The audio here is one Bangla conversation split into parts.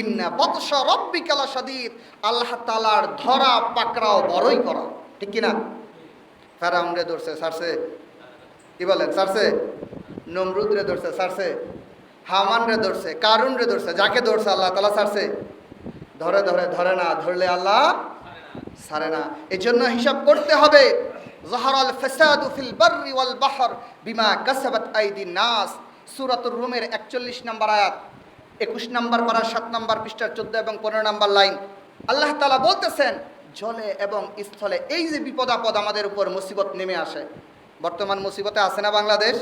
ইন্না বৎস রব্বিকালা সাদিদ, আল্লাহ তালার ধরা পাকড়াও বড়ই করা। ঠিক কিনা? ফেরাউনরে ধরছে সারছে কি বলেন সারছে নমরুদরে ধরছে সারছে হামানরে ধরছে, কারুনরে ধরছে, যাকে ধরছে আল্লাহ তালা সারছে ধরে ধরে ধরে না, ধরলে আল্লাহ সারে না। এই জন্য হিসাব করতে হবে জহরাল ফেসাদু ফিল বাররি ওয়াল বাহর বিমা কাসাবাত আইদিন নাস। সূরাতুর রুমের 41 নম্বর আয়াত। 21 নম্বর পারা সাত নম্বর পৃষ্ঠার 14 এবং 15 নম্বর লাইন। আল্লাহ তালা বলতেছেন, জলে এবং স্থলে এই যে বিপদ আপদ আমাদের উপর মুসিবত নেমে আসে। বর্তমান মুসিবতে আছে না বাংলাদেশ?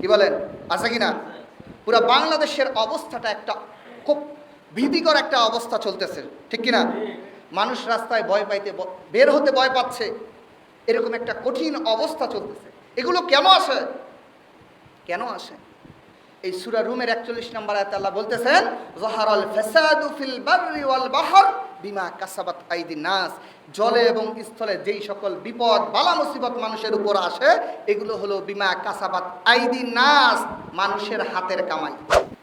কি বলেন? আছে কি না? পুরো বাংলাদেশের অবস্থাটা একটা খুব ভীতিকর একটা অবস্থা চলতেছে, ঠিক কি না? মানুষ রাস্তায় ভয় পাইতে বের হতে ভয় পাচ্ছে। এরকম একটা কঠিন অবস্থা চলতেছে। এগুলো কেন আসে? কেন আসে? এই সুরা রুমের একচল্লিশ নম্বর আয়াতে আল্লাহ বলতেছেন, জহারাল ফেসাদু ফিল বাররি ওয়াল বাহর বিমা কাসাবাত আইদিন নাস। জলে এবং স্থলে যেই সকল বিপদ, বালা মুসিবত মানুষের উপর আসে, এগুলো হলো বিমা কাসাবাত আইদিন নাস, মানুষের হাতের কামাই।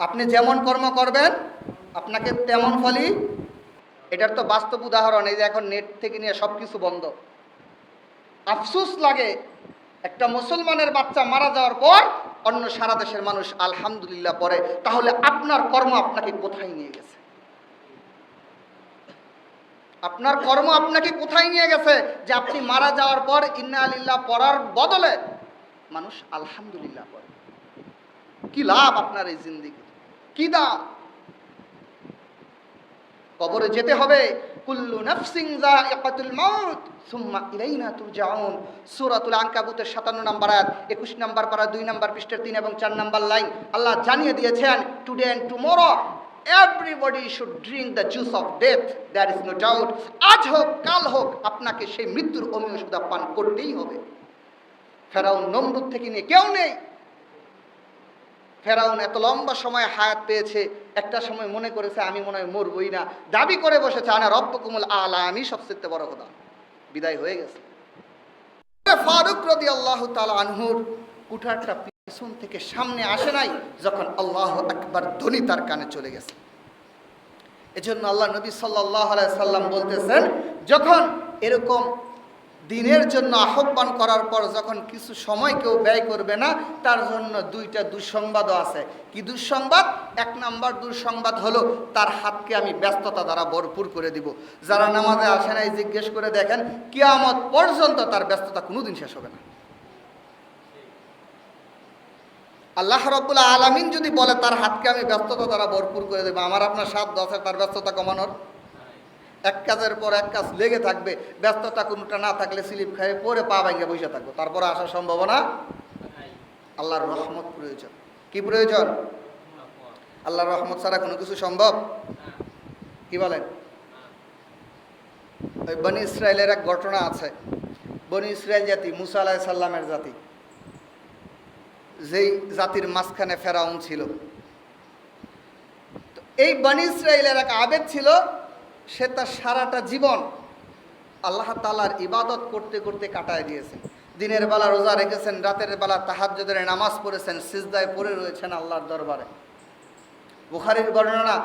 আপনি যেমন কর্ম করবেন, আপনাকে তেমন ফলই। এটার তো বাস্তব উদাহরণ, এই যে এখন নেট থেকে নিয়ে সব কিছু বন্ধ। আফসুস লাগে, একটা মুসলমানের বাচ্চা মারা যাওয়ার পর অন্য সারা দেশের মানুষ আলহামদুলিল্লাহ পরে তাহলে আপনার কর্ম আপনাকে কোথায় নিয়ে গেছে? আপনার কর্ম আপনাকে কোথায় নিয়ে গেছে? যে আপনি মারা যাওয়ার পর ইন্না আলিল্লাহ পড়ার বদলে মানুষ আলহামদুলিল্লাহ পড়ে। কি লাভ আপনার এই জিন্দিগি কি দাম? কবরে যেতে হবে কুল্লু নাফসিং যায়িকাতুল মাউত, সুম্মা ইলাইনা তুরজাউন। সূরাতুল আনকাবুতের 57 নম্বর আয়াত 21 নম্বর পারা 2 নম্বর পৃষ্ঠার 3 এবং 4 নম্বর লাইন। আল্লাহ জানিয়ে দিয়েছেন today and tomorrow everybody should drink the juice of death there is no doubt আজ হোক, কাল হোক, আপনাকে সেই মৃত্যুর অমীয় পান করতেই হবে। ফেরাউন নমরুদ থেকে নিয়ে কেউ নেই। ফেরাউন এত লম্বা সময় হায়াত পেয়েছে একটা সময় মনে করেছে, আমি মনে হয় মরবই না। দাবি করে বসেছে, আনা রব্ব কুমুল আলা, আমি সবচেয়ে বড় কথা বিদায় হয়ে গেছে। ফারুক রদি আল্লাহ তালা আনহুর কুঠারটা পিছন থেকে সামনে আসে নাই, যখন আল্লাহ একবার ধ্বনি তার কানে চলে গেছে। এজন্য আল্লাহ নবী সাল্লাহ সাল্লাম বলতেছেন, যখন এরকম দিনের জন্য আহ্বান করার পর যখন কিছু সময় কেউ ব্যয় করবে না, তার জন্য দুইটা দুঃসংবাদও আছে। কি দুঃসংবাদ? এক নাম্বার দুঃসংবাদ হলো, তার হাতকে আমি ব্যস্ততা দ্বারা ভরপুর করে দিব। যারা নামাজে আসে নাই, জিজ্ঞেস করে দেখেন, কিয়ামত পর্যন্ত তার ব্যস্ততা কোনোদিন শেষ হবে না। আল্লাহ রব্বুল্লাহ আলামিন যদি বলে, তার হাতকে আমি ব্যস্ততা দ্বারা ভরপুর করে দেবো, আমার আপনার সাত দশে তার ব্যস্ততা কমানোর। এক কাজের পর এক কাজ লেগে থাকবে, ব্যস্ততা কোনোটা না থাকলে স্লিপ খাইয়ে পরে পা ভেঙে বসে থাকব তারপরে আসার সম্ভাবনা আল্লাহর রহমত প্রয়োজন। কি প্রয়োজন? আল্লাহর রহমত ছাড়া কোনো কিছু সম্ভব? কি বলেন? ওই বনি ইসরায়েলের এক ঘটনা আছে। বনি ইসরায়েল জাতি, মুসা আলাহ সাল্লামের জাতি। যেই জাতির মাঝখানে ফেরাউন ছিল। তো এই বনি ইসরায়েলের এক আবেগ ছিল সে তার সারাটা জীবন আল্লাহ তালার ইবাদত করতে করতে কাটায় দিয়েছেন। দিনের বেলা রোজা রেখেছেন, রাতের বেলা তাহাজ্জুদের নামাজ পড়েছেন, সিজদায় পড়ে রয়েছেন আল্লাহর দরবারে। বুখারির বর্ণনা,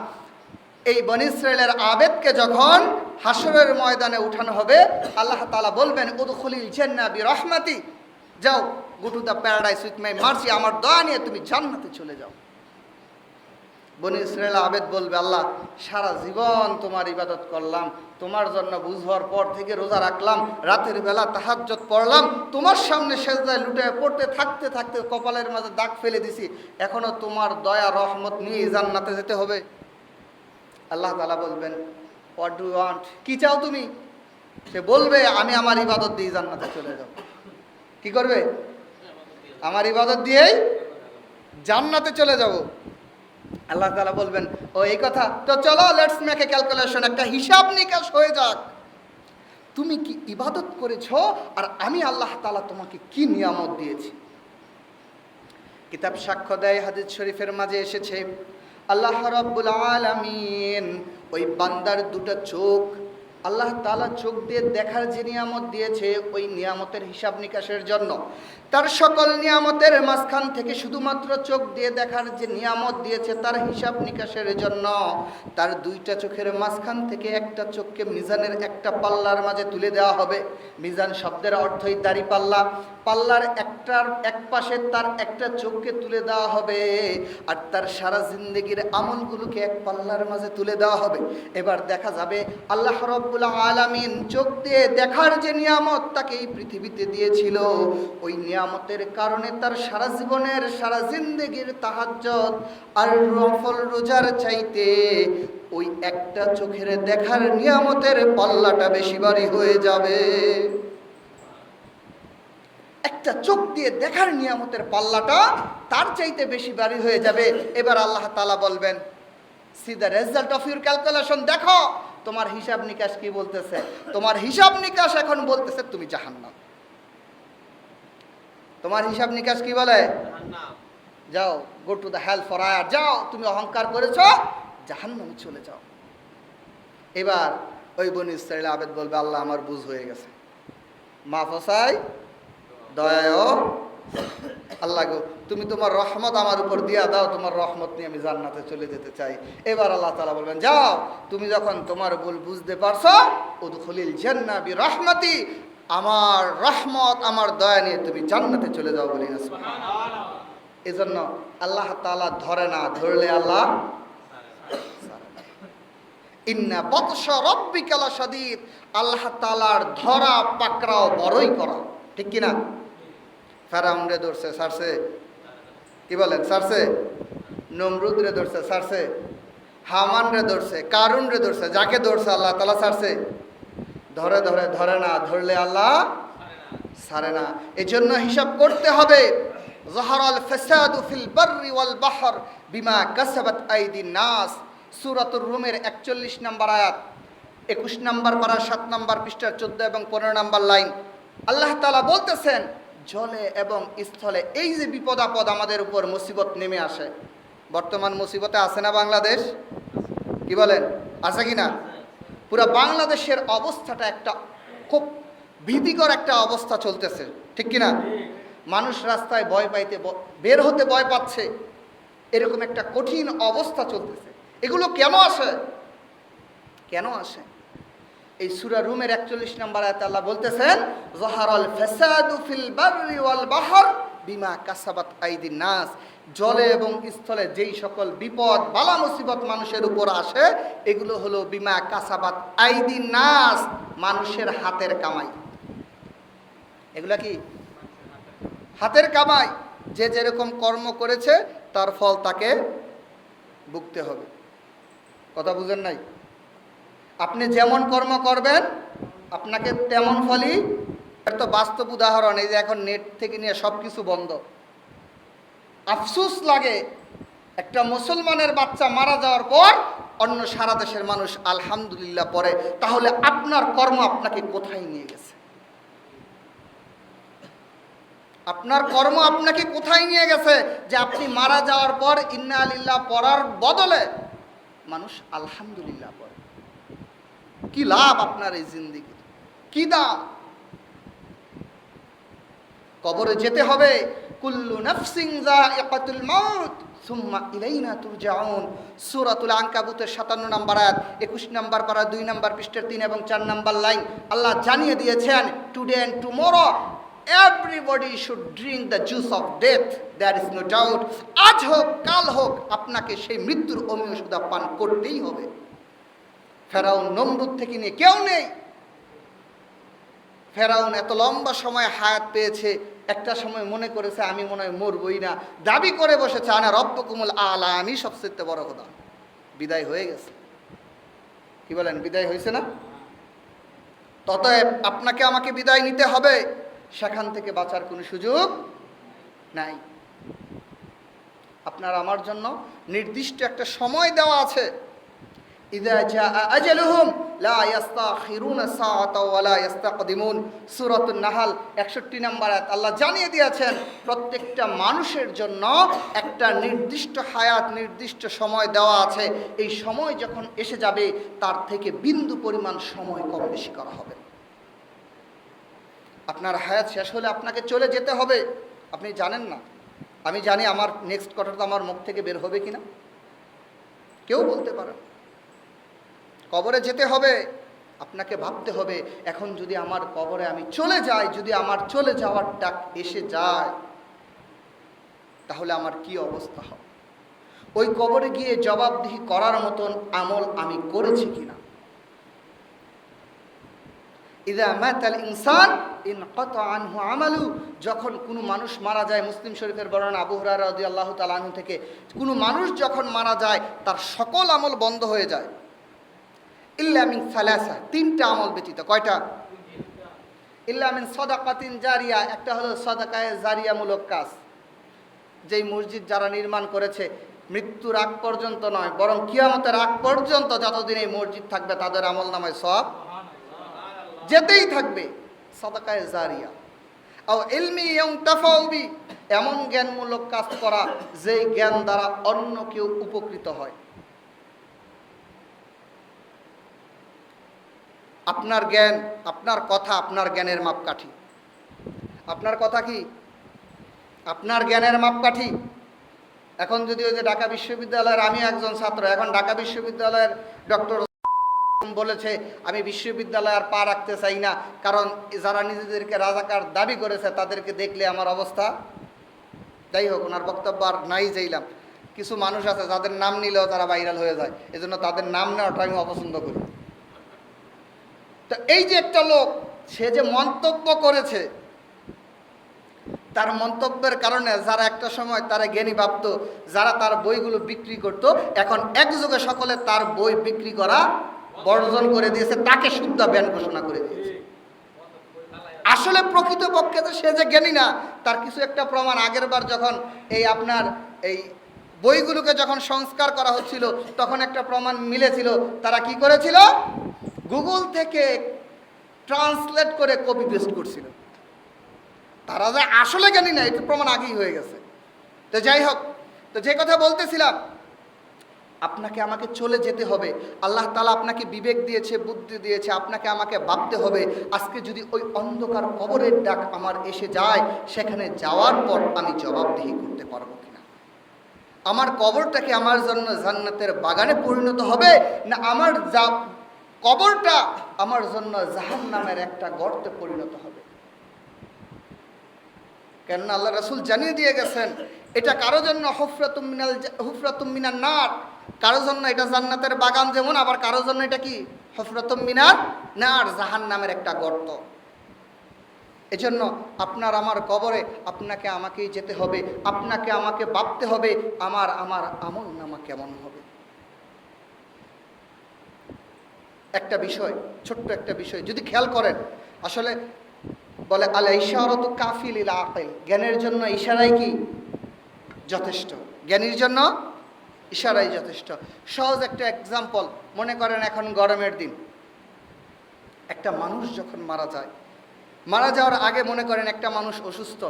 এই বনি ইসরায়েলের আবেদকে যখন হাসরের ময়দানে উঠানো হবে, আল্লাহ তালা বলবেন, উদখলিল জান্না বি রহমাতি যাও go to the paradise with my mercy আমার দয়া নিয়ে তুমি জান্নাতে চলে যাও। বনি ইসরায়েল আবেদ বলবে, আল্লাহ, সারা জীবন তোমার ইবাদত করলাম, তোমার জন্য বুঝ হওয়ার পর থেকে রোজা রাখলাম, রাতের বেলা তাহাজ্জত পড়লাম, তোমার সামনে সেজদায় লুটে পড়তে, থাকতে থাকতে কপালের মাঝে দাগ ফেলে দিছি। এখনও তোমার দয়া, রহমত নিয়ে জান্নাতে যেতে হবে। আল্লাহ তালা বলবেন হোয়াট ডু ওয়ান্ট কি চাও তুমি? সে বলবে, আমি আমার ইবাদত দিয়ে জান্নাতে চলে যাব। কি করবে? আমার ইবাদত দিয়েই জান্নাতে চলে যাব। আল্লাহ তালা বলবেন, ও, এই কথা? তো চলো লেটস মেক এ ক্যালকুলেশন একটা হিসাব নিকাশ হয়ে যাক। তুমি কি ইবাদত করেছ? আর আমি আল্লাহ তালা তোমাকে কি নিয়ামত দিয়েছি? কিতাব সাক্ষ্য দেয়, হাদিস শরীফের মাঝে এসেছে, আল্লাহ রব্বুল আলমিন, ওই বান্দার দুটা চোখ আল্লাহ তালা চোখ দিয়ে দেখার যে নিয়ামত দিয়েছে, ওই নিয়ামতের হিসাব নিকাশের জন্য। তার সকল নিয়ামতের মাঝখান থেকে শুধুমাত্র চোখ দিয়ে দেখার যে নিয়ামত দিয়েছে, তার হিসাব নিকাশের জন্য। তার দুইটা চোখের মাঝখান থেকে একটা চোখকে মিজানের একটা পাল্লার মাঝে তুলে দেওয়া হবে। মিজান শব্দের অর্থই দাড়ি পাল্লা। পাল্লার একটার এক পাশে তার একটা চোখকে তুলে দেওয়া হবে আর তার সারা জিন্দগির আমলগুলোকে এক পাল্লার মাঝে তুলে দেওয়া হবে। এবার দেখা যাবে আল্লাহ রব্বুল আলামিন চোখ দিয়ে দেখার যে নিয়ামত তাকে এই পৃথিবীতে দিয়েছিল, ওই নিয়ামতের কারণে তার সারা জীবনের, সারা জিন্দগির তাহাজ্জত আর রফল রোজার চাইতে ওই একটা চোখের দেখার নিয়ামতের পাল্লাটা বেশি বাড়ি হয়ে যাবে। একটা চোখ দিয়ে দেখার নিয়ামতের পাল্লাটা তার চাইতে বেশি বাড়ি হয়ে যাবে। এবার আল্লাহ তালা বলবেন see the result of your calculation দেখো তোমার হিসাব নিকাশ কি বলতেছে? তোমার হিসাব নিকাশ এখন বলতেছে তুমি জাহান্নাম। তোমার হিসাব নিকাশ কি বলে? যাও go to the hell forever যাও তুমি অহংকার করেছ জাহান্নামে চলে যাও। এবার ওই বনি ইসরাইল আবেদ বলবে আল্লাহ আমার বুঝ হয়ে গেছে। মা ফসাই দয়ায় আল্লাহ গো তুমি তোমার রহমত আমার উপর দিয়া দাও, তোমার রহমত নিয়ে আমি জান্নাতে চলে যেতে চাই। এবার আল্লাহ তালা বলবেন, যাও, তুমি যখন তোমার ভুল বুঝতে পারছ, উদখলিল জান্নাবি রহমতি আমার রহমত, আমার দয়া নিয়ে তুমি জান্নাতে চলে যাও বলি না এজন্য আল্লাহ তাআলা ধরে না, ধরলে আল্লাহ ইন্না বৎস রব্বিকালা সাদিদ আল্লাহ তাআলার ধরা, পাকড়াও বড়ই করা, ঠিক কি না ফেরাউন ধরছে সারছে কি বলেন, সারছে? নমরুদ রে ধরছে, সারছে। হামান রে ধরছে কারুন রে ধরছে, যাকে ধরছে আল্লাহ তালা সারছে। ধরে ধরে ধরে না, ধরলে আল্লাহ সারে না। এজন্য হিসাব করতে হবে জহরাল ফাসাদু ফিল বাররি ওয়াল বাহর বিমা কাসাবাত আইদিন নাস। সূরাতুর রুমের 41 নম্বর আয়াত 21 নম্বর পারা 7 নম্বর পৃষ্ঠার 14 এবং 15 নম্বর লাইন। আল্লাহ তাআলা বলতেছেন জলে এবং স্থলে এই যে বিপদ আপদ আমাদের উপর মুসিবত নেমে আসে, বর্তমান মুসিবতে আছে না বাংলাদেশ? কি বলেন? আছে কি না? পুরো বাংলাদেশের অবস্থাটা একটা খুব ভীতিকর একটা অবস্থা চলতেছে, ঠিক কি না মানুষ রাস্তায় ভয় পাইতে বের হতে ভয় পাচ্ছে, এরকম একটা কঠিন অবস্থা চলতেছে। এগুলো কেন আসে? কেন আসে? এই সুরা রুমের একচল্লিশ নম্বর আয়াতে আল্লাহ বলতেছেন, জহারল ফেসাদু ফিল বাররি ওয়াল বাহর বিমা কাসাবাত আইদিন নাস। জলে এবং স্থলে যেই সকল বিপদ, বালা মুসিবত মানুষের উপর আসে, এগুলো হলো বিমা কাসাবাত আইদিন নাস, মানুষের হাতের কামাই। এগুলা কি? হাতের কামাই। যে যেরকম কর্ম করেছে, তার ফল তাকে ভুগতে হবে। কথা বুঝেন নাই? আপনি যেমন কর্ম করবেন, আপনাকে তেমন ফলই। তো বাস্তব উদাহরণ, এই যে এখন নেট থেকে নিয়ে সব কিছু বন্ধ। আফসুস লাগে, একটা মুসলমানের বাচ্চা মারা যাওয়ার পর অন্য সারা দেশের মানুষ আলহামদুলিল্লাহ পরে তাহলে আপনার কর্ম আপনাকে কোথায় নিয়ে গেছে? আপনার কর্ম আপনাকে কোথায় নিয়ে গেছে যে আপনি মারা যাওয়ার পর ইন্না আলিল্লাহ পড়ার বদলে মানুষ আলহামদুলিল্লাহ পড়ে? কি লাভ আপনার এই জিন্দিগি কি দাম? কবরে যেতে হবে। কুল্লু নাফসিং যায়িকাতুল মাউত, সুম্মা ইলাইনা তুরজাউন। সূরাতুল আনকাবুতের 57 নম্বর আয়াত 21 নম্বর পারা 2 নম্বর পৃষ্ঠার 3 এবং 4 নম্বর লাইন আল্লাহ জানিয়ে দিয়েছেন today and tomorrow everybody should drink the juice of death there is no doubt আজ হোক, কাল হোক, আপনাকে সেই মৃত্যুর অমীয় সুদা পান করতেই হবে। ফেরাউন নমরুদ থেকে নিয়ে কেউ নেই। ফেরাউন এত লম্বা সময় হায়াত পেয়েছে, একটা সময় মনে করেছে, আমি মনে হয় মরবই না। দাবি করে বসেছে, আনা রব্ব কুমুল আলা, আমি সবচেয়ে বড় কথা বিদায় হয়ে গেছে। কি বলেন, বিদায় হয়েছে না? ততএব আপনাকে আমাকে বিদায় নিতে হবে। সেখান থেকে বাঁচার কোনো সুযোগ নাই। আপনার আমার জন্য নির্দিষ্ট একটা সময় দেওয়া আছে। জাআ আজালুহুম লা ইস্তাখিরুনা সাআতা ওয়া লা ইস্তাকদিমুন সূরাতুন নাহাল 61 নম্বর আয়াত আল্লাহ জানিয়ে দিয়েছেন, প্রত্যেকটা মানুষের জন্য একটা নির্দিষ্ট হায়াত, নির্দিষ্ট সময় দেওয়া আছে। এই সময় যখন এসে যাবে, তার থেকে বিন্দু পরিমাণ সময় কম বেশি করা হবে। আপনার হায়াত শেষ হলে আপনাকে চলে যেতে হবে। আপনি জানেন না। আমি জানি আমার নেক্সট কথাটা আমার মুখ থেকে বের হবে কিনা। কেউ বলতে পারে না। কবরে যেতে হবে, আপনাকে ভাবতে হবে, এখন যদি আমার কবরে আমি চলে যাই, যদি আমার চলে যাওয়ার ডাক এসে যায়, তাহলে আমার কি অবস্থা হবে? ওই কবরে গিয়ে জবাবদিহি করার মতন আমল আমি করেছি কিনা? ইদা ইনসান, ইন আনহু আমালু, যখন কোনো মানুষ মারা যায়, মুসলিম শরীফের বর্ণনা আবু হুরায়রা রাদিয়াল্লাহু তাআলা আনহু থেকে, কোনো মানুষ যখন মারা যায়, তার সকল আমল বন্ধ হয়ে যায়। ইল্লা মিন সালাসা, তিনটা আমল ব্যতীত। কয়টা? ইল্লা মিন সাদাকাতিন জারিয়া, একটা হলো সাদাকায়ে জারিয়ামূলক কাজ। যেই মসজিদ যারা নির্মাণ করেছে, মৃত্যুর আগ পর্যন্ত নয়, বরং কিয়ামতের আগ পর্যন্ত যতদিন এই মসজিদ থাকবে, তাদের আমল নামায় সব যেতেই থাকবে, সাদাকায়ে জারিয়া। আও ইলমি ইয়ংতাফাউবি এমন জ্ঞানমূলক কাজ করা, যেই জ্ঞান দ্বারা অন্য কেউ উপকৃত হয়। আপনার জ্ঞান, আপনার কথা, আপনার জ্ঞানের মাপকাঠি। আপনার কথা কি? আপনার জ্ঞানের মাপকাঠি? এখন যদি ওই যে ঢাকা বিশ্ববিদ্যালয়ের আমি একজন ছাত্র, এখন ঢাকা বিশ্ববিদ্যালয়ের ডক্টর বলেছে, আমি বিশ্ববিদ্যালয় আর পা রাখতে চাই না, কারণ যারা নিজেদেরকে রাজাকার দাবি করেছে, তাদেরকে দেখলে আমার অবস্থা যাই হোক, ওনার বক্তব্য আর নাই যাইলাম। কিছু মানুষ আছে, যাদের নাম নিলেও তারা ভাইরাল হয়ে যায়। এজন্য তাদের নাম নেওয়াটা আমি অপছন্দ করি। তো এই যে একটা লোক, সে যে মন্তব্য করেছে, তার মন্তব্যের কারণে যারা একটা সময় তারা জ্ঞানী ভাবত, যারা তার বইগুলো বিক্রি করত, এখন একযোগে সকলে তার বই বিক্রি করা বর্জন করে দিয়েছে, তাকে শুদ্ধ ব্যান ঘোষণা করে দিয়েছে। আসলে প্রকৃতপক্ষে তো সে যে জ্ঞানী না, তার কিছু একটা প্রমাণ আগের বার যখন এই আপনার এই বইগুলোকে যখন সংস্কার করা হচ্ছিল, তখন একটা প্রমাণ মিলেছিল, তারা কি করেছিল? গুগল থেকে ট্রান্সলেট করে কপি পেস্ট করছিল। তারা যে আসলে জ্ঞানী না এটা প্রমাণ আগেই হয়ে গেছে। তো যাই হোক, তো যে কথা বলতেছিলাম, আপনাকে আমাকে চলে যেতে হবে। আল্লাহ তালা আপনাকে বিবেক দিয়েছে, বুদ্ধি দিয়েছে, আপনাকে আমাকে ভাবতে হবে। আজকে যদি ওই অন্ধকার কবরের ডাক আমার এসে যায়, সেখানে যাওয়ার পর আমি জবাবদিহি করতে পারব কিনা? আমার কবরটাকে আমার জন্য জান্নাতের বাগানে পরিণত হবে না আমার যা কবরটা আমার জন্য জাহান নামের একটা গর্তে পরিণত হবে। কেননা আল্লাহ রাসুল জানিয়ে দিয়ে গেছেন, এটা কারও জন্য হুফরাতুম মিনাল হুফরাতুম মিনার নার। কারও জন্য এটা জান্নাতের বাগান যেমন, আবার কারও জন্য এটা কি? হুফরাতুম মিনার নার জাহান নামের একটা গর্ত। এজন্য আপনার আমার কবরে আপনাকে আমাকেই যেতে হবে, আপনাকে আমাকে ভাবতে হবে, আমার আমার আমল নামা কেমন হবে? একটা বিষয়, ছোট্ট একটা বিষয়। যদি খেয়াল করেন, আসলে বলে, আল ইশারত কাফিল ইলা আকিল। জ্ঞানের জন্য ইশারাই কি? যথেষ্ট। জ্ঞানীর জন্য ইশারাই যথেষ্ট। সহজ একটা এক্সাম্পল মনে করেন এখন গরমের দিন। একটা মানুষ যখন মারা যায়, মারা যাওয়ার আগে মনে করেন একটা মানুষ অসুস্থ।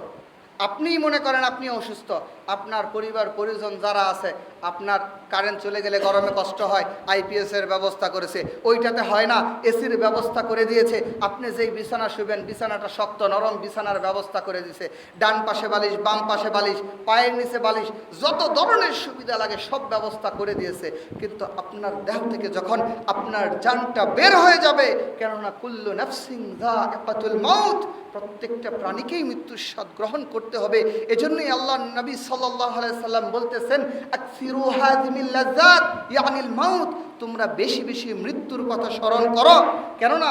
আপনিই মনে করেন আপনি অসুস্থ। আপনার পরিবার, পরিজন যারা আছে আপনার কারেন্ট চলে গেলে গরমে কষ্ট হয় আইপিএসের ব্যবস্থা করেছে, ওইটাতে হয় না এসির ব্যবস্থা করে দিয়েছে। আপনি যেই বিছানা শুবেন, বিছানাটা শক্ত, নরম বিছানার ব্যবস্থা করে দিয়েছে ডান পাশে বালিশ, বাম পাশে বালিশ, পায়ের নিচে বালিশ, যত ধরনের সুবিধা লাগে সব ব্যবস্থা করে দিয়েছে। কিন্তু আপনার দেহ থেকে যখন আপনার জানটা বের হয়ে যাবে, কেননা কুল্লু নাফসিং দা মাউত, প্রত্যেকটা প্রাণীকেই মৃত্যুর স্বাদ গ্রহণ করতে হবে। এজন্যই আল্লাহ নবী আলাইহি সাল্লাম বলতেছেন তোমরা বেশি বেশি মৃত্যুর কথা স্মরণ করো। কেননা,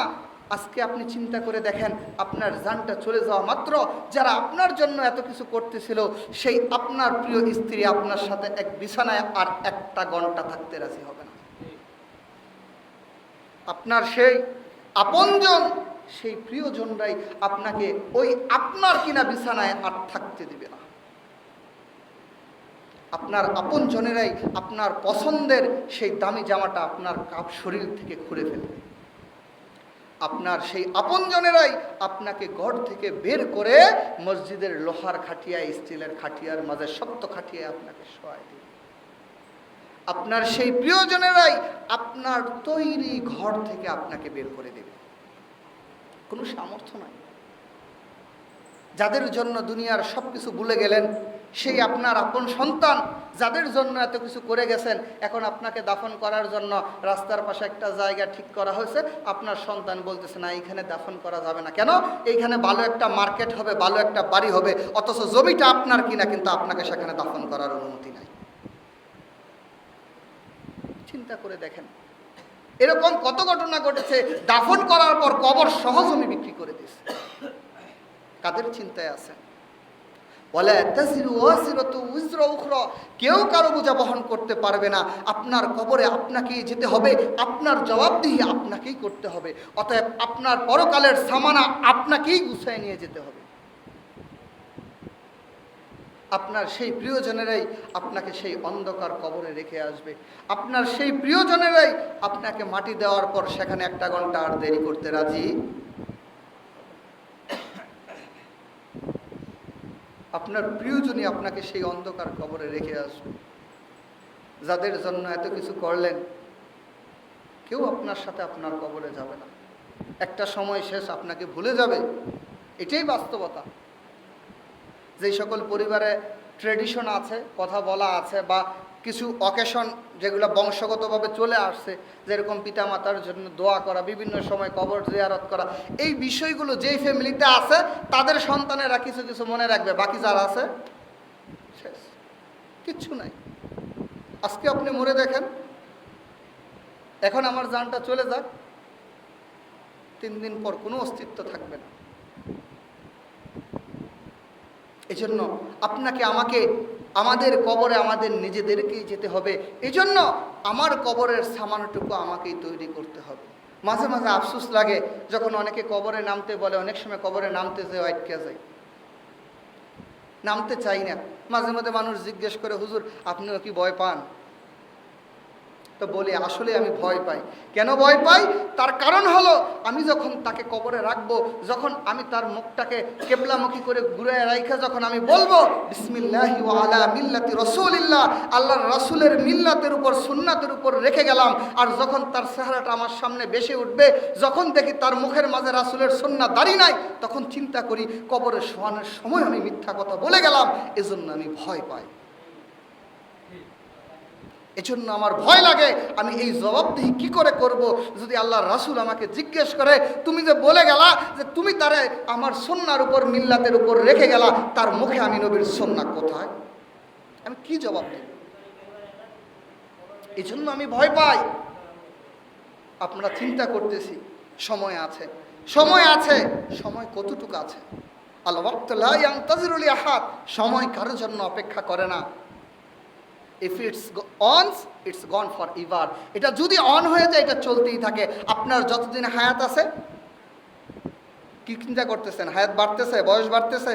আজকে আপনি চিন্তা করে দেখেন, আপনার জানটা চলে যাওয়া মাত্র। যারা আপনার জন্য এত কিছু করতেছিল, সেই আপনার প্রিয় স্ত্রী আপনার সাথে এক বিছানায় আর একটা ঘণ্টা থাকতে রাজি হবে না। আপনার সেই আপনজন, সেই প্রিয়জনরাই আপনাকে ওই আপনার কিনা বিছানায় আর থাকতে দিবে না। আপনার আপন জনেরাই আপনার পছন্দের সেই দামি জামাটা আপনার কাপ শরীর থেকে খুঁড়ে ফেলবে। আপনার সেই আপনজনেরাই আপনাকে ঘর থেকে বের করে মসজিদের লোহার খাটিয়ায়, স্টিলের খাটিয়ার মাঝে শক্ত খাটিয়ায় আপনাকে সহায় দেবে। আপনার সেই প্রিয়জনেরাই আপনার তৈরি ঘর থেকে আপনাকে বের করে দেবে। কোনো সামর্থ্য নাই। যাদের জন্য দুনিয়ার সব কিছু ভুলে গেলেন সেই আপনার আপন সন্তান যাদের জন্য এত কিছু করে গেছেন, এখন আপনাকে দাফন করার জন্য রাস্তার পাশে একটা জায়গা ঠিক করা হয়েছে, আপনার সন্তান বলতেছে, না, এইখানে দাফন করা যাবে না। কেন? এইখানে ভালো একটা মার্কেট হবে, ভালো একটা বাড়ি হবে, অথচ জমিটা আপনার কিনা, কিন্তু আপনাকে সেখানে দাফন করার অনুমতি নাই। চিন্তা করে দেখেন, এরকম কত ঘটনা ঘটেছে, দাফন করার পর কবর সহ জমি বিক্রি করে দিয়েছে। কাদের চিন্তায় আছে কেউ কারও বোঝা বহন করতে পারবে না। আপনার কবরে আপনাকেই যেতে হবে, আপনার জবাবদিহি আপনাকেই করতে হবে। অতএব আপনার পরকালের সামানা আপনাকেই গুছায় নিয়ে যেতে হবে। আপনার সেই প্রিয়জনেরাই আপনাকে সেই অন্ধকার কবরে রেখে আসবে। আপনার সেই প্রিয়জনেরাই আপনাকে মাটি দেওয়ার পর সেখানে একটা ঘণ্টা আর দেরি করতে রাজি? আপনার প্রিয়জনই আপনাকে সেই অন্ধকার কবরে রেখে আসবে। যাদের জন্য এত কিছু করলেন, কেউ আপনার সাথে আপনার কবরে যাবে না। একটা সময় শেষ আপনাকে ভুলে যাবে। এটাই বাস্তবতা। যেই সকল পরিবারে ট্রেডিশন আছে, কথা বলা আছে বা কিছু অকেশন যেগুলো বংশগতভাবে চলে আসছে, যেরকম পিতামাতার জন্য দোয়া করা, বিভিন্ন সময় কবর জিয়ারত করা, এই বিষয়গুলো যেই ফ্যামিলিতে আছে, তাদের সন্তানেরা কিছু কিছু মনে রাখবে। বাকি যারা আছে, শেষ। কিচ্ছু নাই। আজকে আপনি মরে দেখেন। এখন আমার যানটা চলে যাক। তিন দিন পর কোনো অস্তিত্ব থাকবে না। এই জন্য আপনাকে আমাকে আমাদের কবরে আমাদের নিজেদেরকেই যেতে হবে। এই জন্য আমার কবরের সামানটুকু আমাকেই তৈরি করতে হবে। মাঝে মাঝে আফসুস লাগে যখন অনেকে কবরে নামতে বলে, অনেক সময় কবরে নামতে যে আটকে যায়। নামতে চাই না। মাঝে মাঝে মানুষ জিজ্ঞেস করে, হুজুর, আপনিও কি ভয় পান? তো বলি, আসলে আমি ভয় পাই। কেন ভয় পাই? তার কারণ হলো, আমি যখন তাকে কবরে রাখব, যখন আমি তার মুখটাকে কেবলামুখী করে ঘুরে রাইখা, যখন আমি বলব, বিসমিল্লাহি আলা মিল্লাতি রসুলিল্লাহ, আল্লাহর রসুলের মিল্লাতের উপর, সুন্নাতের উপর রেখে গেলাম। আর যখন তার চেহারাটা আমার সামনে বেশি উঠবে, যখন দেখি তার মুখের মাঝে রাসুলের সুন্না দাঁড়িয়ে নাই, তখন চিন্তা করি, কবরে শোয়ানোর সময় আমি মিথ্যা কথা বলে গেলাম। এজন্য আমি ভয় পাই। এজন্য আমার ভয় লাগে, আমি এই জবাবদিহি কি করে করব? যদি আল্লাহ রাসুল আমাকে জিজ্ঞেস করে, তুমি যে বলে গেলা যে তুমি তারে আমার সন্ন্যার উপর মিল্লাতের উপর রেখে গেলা, তার মুখে আমি নবীর সন্না কোথায়? আমি কি জবাব দেব? এই জন্য আমি ভয় পাই। আপনারা চিন্তা করতেছি, সময় আছে। সময় আছে, সময় কতটুকু আছে? আল্লাহ আহাত সময় কারোর জন্য অপেক্ষা করে না। If it's once it's gone forever এটা যদি অন হয়ে যায়, এটা চলতেই থাকে। আপনার যতদিন হায়াত আছে, কি চিন্তা করতেছেন? হায়াত বাড়তেছে, বয়স বাড়তেছে?